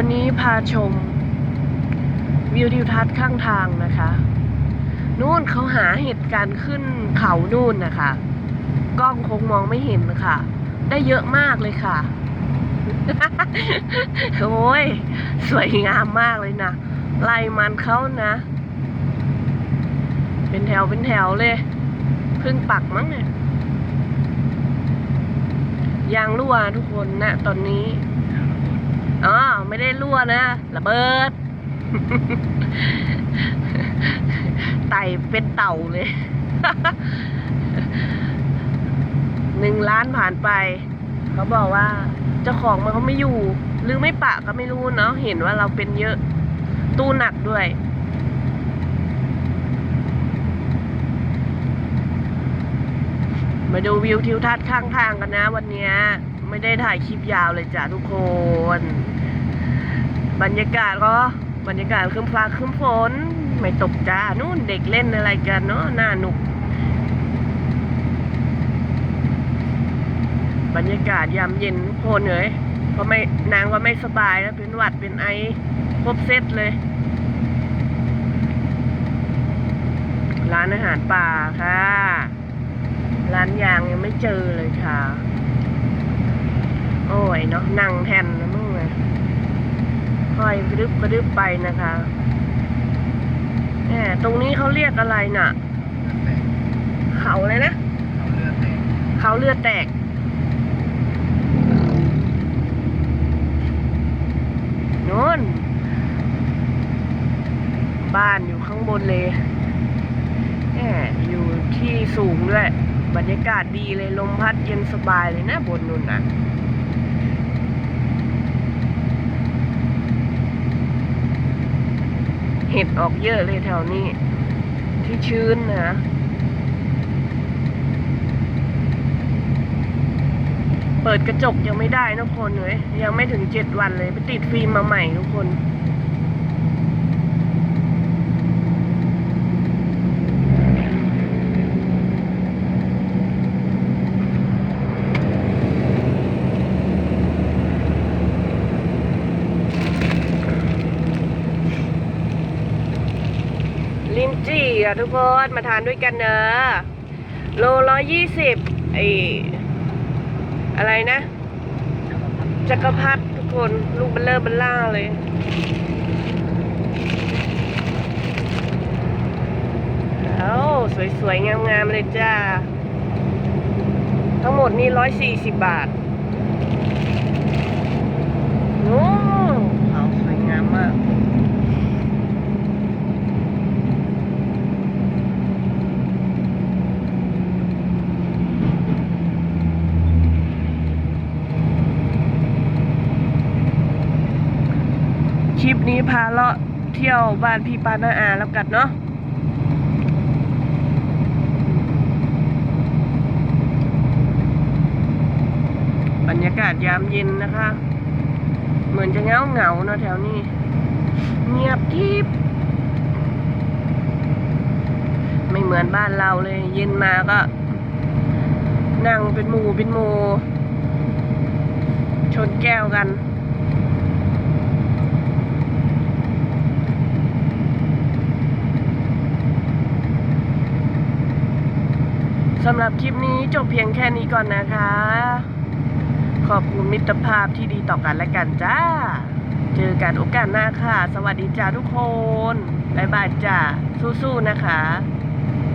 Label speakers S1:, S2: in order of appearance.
S1: วันนี้พาชม วิวทิวทัศน์ข้างทางนะคะ นู่นเขาหาเหตุการณ์ขึ้นเขานู่นนะคะ กล้องคงมองไม่เห็นนะคะได้เยอะมากเลยค่ะ โอ้ย สวยงามมากเลยนะไล่มันเขานะ เป็นแถวเป็นแถวเลยพึ่งปักมั้งเนี่ยยางรั่วทุกคนนะตอนนี้ อ๋อไม่ได้รั่วนะระเบิด ไต่เป็นเต่าเลย หนึ่งล้านผ่านไป เขาบอกว่า เจ้าของมันเขาไม่อยู่ หรือไม่ปะก็ไม่รู้เนาะเห็นว่าเราเป็นเยอะ ตู้หนักด้วยมาดูวิวทิวทัศน์ข้างทางกันนะวันนี้ไม่ได้ถ่ายคลิปยาวเลยจ้ะทุกคน บรรยากาศก็บรรยากาศครึ้มฟ้าครึ้มฝน ไม่ตกจ้านู่นเด็กเล่นอะไรกันเนาะน่าหนุก บรรยากาศยามเย็นทุกคนเลยก็ไม่นางก็ไม่สบายแล้วเป็นหวัดเป็นไอครบเซตเลย ร้านอาหารป่าค่ะ ร้านยางยังไม่เจอเลยค่ะ โอ้ยเนาะนั่งแทน ค่อยกระดึบกระดึบไปนะคะแหมตรงนี้เขาเรียกอะไรน่ะ เขาอะไรนะ เขาเลือดแตก โน่น บ้านอยู่ข้างบนเลยแหมอยู่ที่สูงด้วย บรรยากาศดีเลย ลมพัดเย็นสบายเลยนะบนนู่นน่ะ เห็ดออกเยอะเลยแถวนี้ ที่ชื้นนะเปิดกระจกยังไม่ได้นะคนเลยยังไม่ถึงเจ็ดวันเลย ไปติดฟิล์มมาใหม่ทุกคน ลินจี้อะทุกคนมาทานด้วยกันเนอะโลร้อยยี่สิบไออะไรนะจักรพรรดิทุกคนลูกเบลเลอร์เบลล่าเลยเอาสวยๆ งามๆ เลยจ้า ทั้งหมดนี่ร้อยสี่สิบบาทโอ้เอาสวยงามมาก นี้พาเลาะเที่ยวบ้านพี่ปานาอาแล้วกันเนาะบรรยากาศยามเย็นนะคะ เหมือนจะเงาเงาเนอะแถวนี้ เงียบทิพไม่เหมือนบ้านเราเลย เย็นมาก็ นั่งเป็นหมู่เป็นหมู่ชนแก้วกัน สำหรับคลิปนี้จบเพียงแค่นี้ก่อนนะคะ ขอบคุณมิตรภาพที่ดีต่อกันและกันจ้า เจอกันโอกาสหน้าค่ะ สวัสดีจ้าทุกคน บ๊ายบายจ้าสู้ๆนะคะ